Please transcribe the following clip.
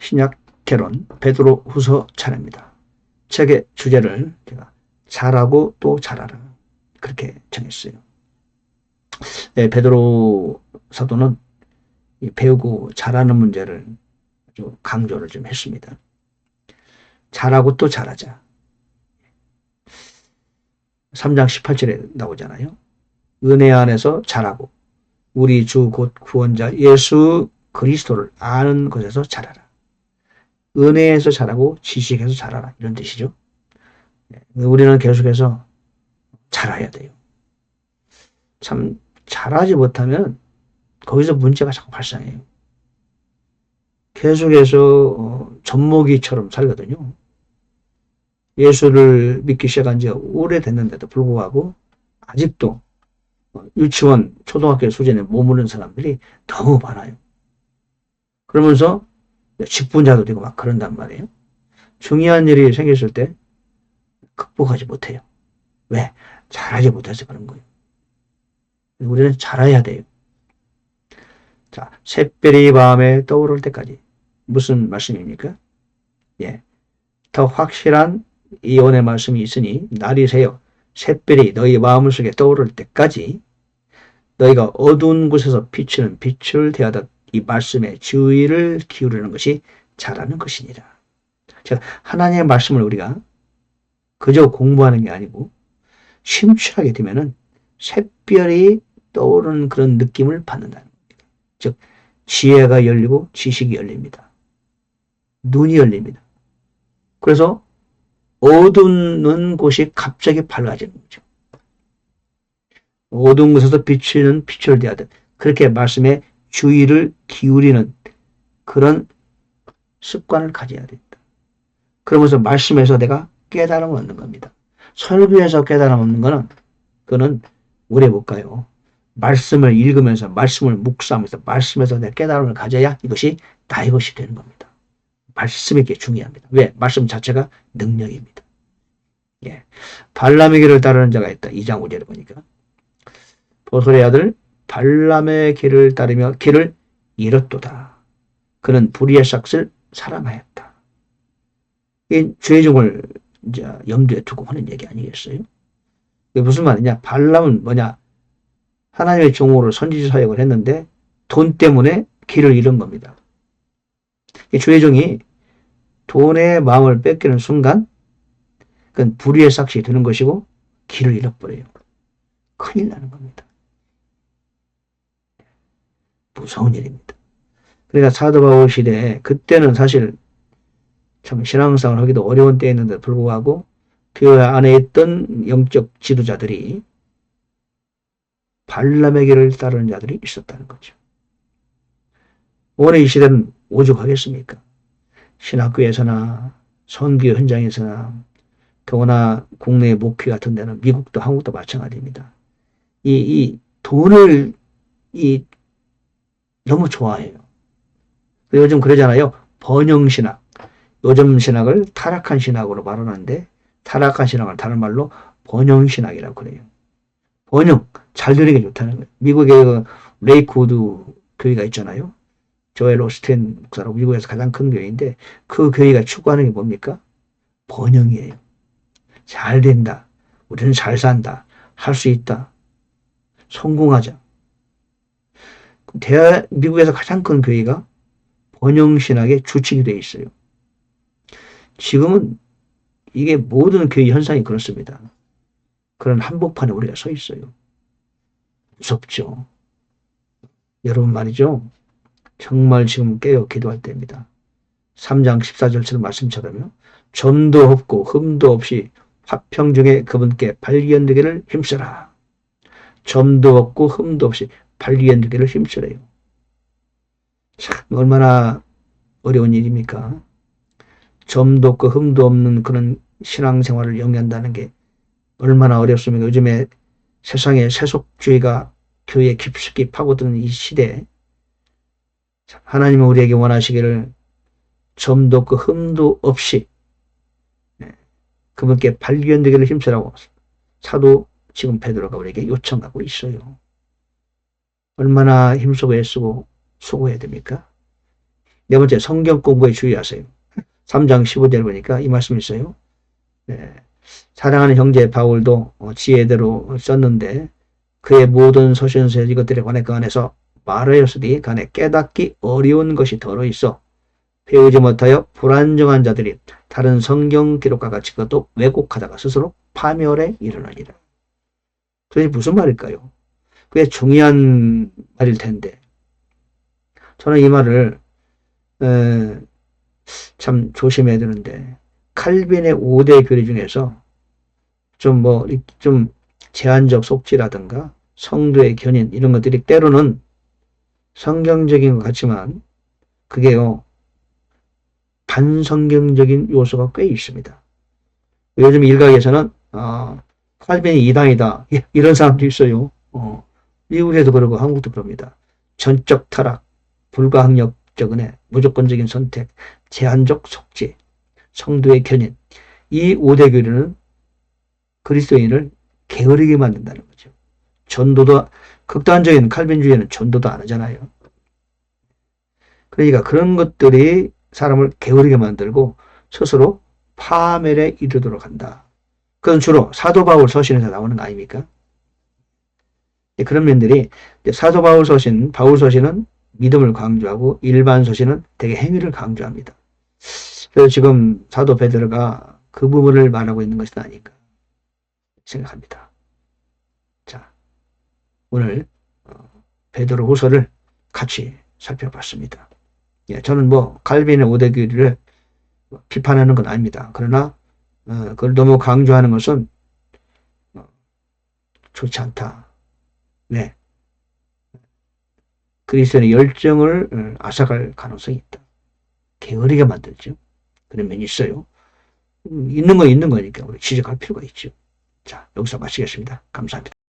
신약 개론 베드로 후서 차례입니다. 책의 주제를 제가 잘하고 또 잘하라 그렇게 정했어요. 네, 베드로 사도는 이 배우고 잘하는 문제를 아주 강조를 좀 했습니다. 잘하고 또 잘하자. 3장 18절에 나오잖아요. 은혜 안에서 잘하고 우리 주 곧 구원자 예수 그리스도를 아는 것에서 잘하라. 은혜에서 잘하고 지식에서 잘하라. 이런 뜻이죠. 네, 우리는 계속해서 잘해야 돼요. 참 잘하지 못하면 거기서 문제가 자꾸 발생해요. 계속해서 어, 젖먹이처럼 살거든요. 예수를 믿기 시작한 지 오래됐는데도 불구하고 아직도 유치원, 초등학교 수준에 머무는 사람들이 너무 많아요. 그러면서 직분자도 되고 막 그런단 말이에요. 중요한 일이 생겼을 때 극복하지 못해요. 왜? 잘하지 못해서 그런 거예요. 우리는 잘해야 돼요. 자, 샛별이 밤에 떠오를 때까지. 무슨 말씀입니까? 예. 더 확실한 이혼의 말씀이 있으니 날이 새요. 샛별이 너희 마음 속에 떠오를 때까지 너희가 어두운 곳에서 비추는 빛을 대하듯 이 말씀에 주의를 기울이는 것이 잘하는 것이니라. 자, 하나님의 말씀을 우리가 그저 공부하는 게 아니고 심취하게 되면은 샛별이 떠오르는 그런 느낌을 받는다는 겁니다. 즉 지혜가 열리고 지식이 열립니다. 눈이 열립니다. 그래서 어두운 곳이 갑자기 밝아지는 거죠. 어두운 곳에서 비추는 빛을 대하듯 그렇게 말씀에 주의를 기울이는 그런 습관을 가져야 된다. 그러면서 말씀에서 내가 깨달음을 얻는 겁니다. 설교에서 깨달음 얻는 거는 그거는 오래 못 가요. 말씀을 읽으면서 말씀을 묵상하면서 말씀에서 내 깨달음을 가져야 이것이 나의 것이 되는 겁니다. 말씀이 게 중요합니다. 왜? 말씀 자체가 능력입니다. 예. 발람의 길을 따르는 자가 있다. 2장 5절에 보니까. 보솔의 아들 발람의 길을 따르며 길을 잃었도다. 그는 불의의 삭을 사랑하였다. 이 죄종을 이제 염두에 두고 하는 얘기 아니겠어요? 이게 무슨 말이냐? 발람은 뭐냐? 하나님의 종으로 선지자 사역을 했는데 돈 때문에 길을 잃은 겁니다. 이 죄종이 돈의 마음을 뺏기는 순간 그건 불의의 삭이 되는 것이고 길을 잃어버려요. 큰일 나는 겁니다. 무서운 일입니다. 그러니까 사도 바울 시대에 그때는 사실 참 신앙생활을 하기도 어려운 때였는데 불구하고 교회 안에 있던 영적 지도자들이 발람의 길을 따르는 자들이 있었다는 거죠. 오늘 이 시대는 오죽하겠습니까? 신학교에서나 선교 현장에서나 더구나 국내 목회 같은 데는 미국도 한국도 마찬가지입니다. 이, 이 돈을 이 너무 좋아해요. 요즘 그러잖아요. 번영신학. 요즘 신학을 타락한 신학으로 말하는데 타락한 신학을 다른 말로 번영신학이라고 그래요. 번영, 잘 되는 게 좋다는 거예요. 미국에 그 레이코드 교회가 있잖아요. 조엘 오스틴 목사라고 미국에서 가장 큰 교회인데 그 교회가 추구하는 게 뭡니까? 번영이에요. 잘 된다. 우리는 잘 산다. 할 수 있다. 성공하자. 대 미국에서 가장 큰 교회가 번영신학의 주축이 되어 있어요. 지금은 이게 모든 교회 현상이 그렇습니다. 그런 한복판에 우리가 서 있어요. 무섭죠. 여러분 말이죠. 정말 지금 깨어 기도할 때입니다. 3장 14절처럼 말씀처럼요. 점도 없고 흠도 없이 화평 중에 그분께 발견되기를 힘써라. 점도 없고 흠도 없이 발견되기를 힘쓰래요. 참 얼마나 어려운 일입니까? 점도 없고 흠도 없는 그런 신앙생활을 영위한다는 게 얼마나 어렵습니까? 요즘에 세상에 세속주의가 교회에 깊숙이 파고드는 이 시대에 하나님은 우리에게 원하시기를 점도 없고 흠도 없이 네, 그분께 발견되기를 힘쓰라고 사도 지금 베드로가 우리에게 요청하고 있어요. 얼마나 힘쓰고 애쓰고 수고해야 됩니까? 네 번째, 성경 공부에 주의하세요. 3장 15절 보니까 이 말씀이 있어요. 네. 사랑하는 형제 바울도 어, 지혜대로 썼는데 그의 모든 서신서 이것들에 관해 그 안에서 말하였으니 간에 깨닫기 어려운 것이 더러 있어 배우지 못하여 불안정한 자들이 다른 성경 기록과 같이 그것도 왜곡하다가 스스로 파멸에 이르느니라. 그게 무슨 말일까요? 그게 중요한 말일 텐데 저는 이 말을 에, 참 조심해야 되는데 칼빈의 5대 교리 중에서 좀 뭐 좀 제한적 속지라든가 성도의 견인 이런 것들이 때로는 성경적인 것 같지만 그게요 반성경적인 요소가 꽤 있습니다. 요즘 일각에서는 아, 칼빈이 이단이다 이런 사람도 있어요. 어, 미국에도 그러고 한국도 그럽니다. 전적 타락, 불가항력적 은혜, 무조건적인 선택, 제한적 속지, 성도의 견인 이 5대 교리는 그리스도인을 게으르게 만든다는 거죠. 전도도 극단적인 칼빈주의는 전도도 안 하잖아요. 그러니까 그런 것들이 사람을 게으르게 만들고 스스로 파멸에 이르도록 한다. 그건 주로 사도 바울 서신에서 나오는 거 아닙니까? 그런 면들이 사도 바울 서신, 바울 서신은 믿음을 강조하고 일반 서신은 되게 행위를 강조합니다. 그래서 지금 사도 베드로가 그 부분을 말하고 있는 것이 아닌가 생각합니다. 자, 오늘 어, 베드로 후서를 같이 살펴봤습니다. 예, 저는 뭐 갈빈의 오대교리를 비판하는 건 아닙니다. 그러나 어, 그걸 너무 강조하는 것은 어, 좋지 않다. 네. 그리스도의 열정을 어, 앗아갈 가능성이 있다. 게으르게 만들죠. 그런 면이 있어요. 음, 있는 거 있는 거니까 우리 지적할 필요가 있죠. 자, 여기서 마치겠습니다. 감사합니다.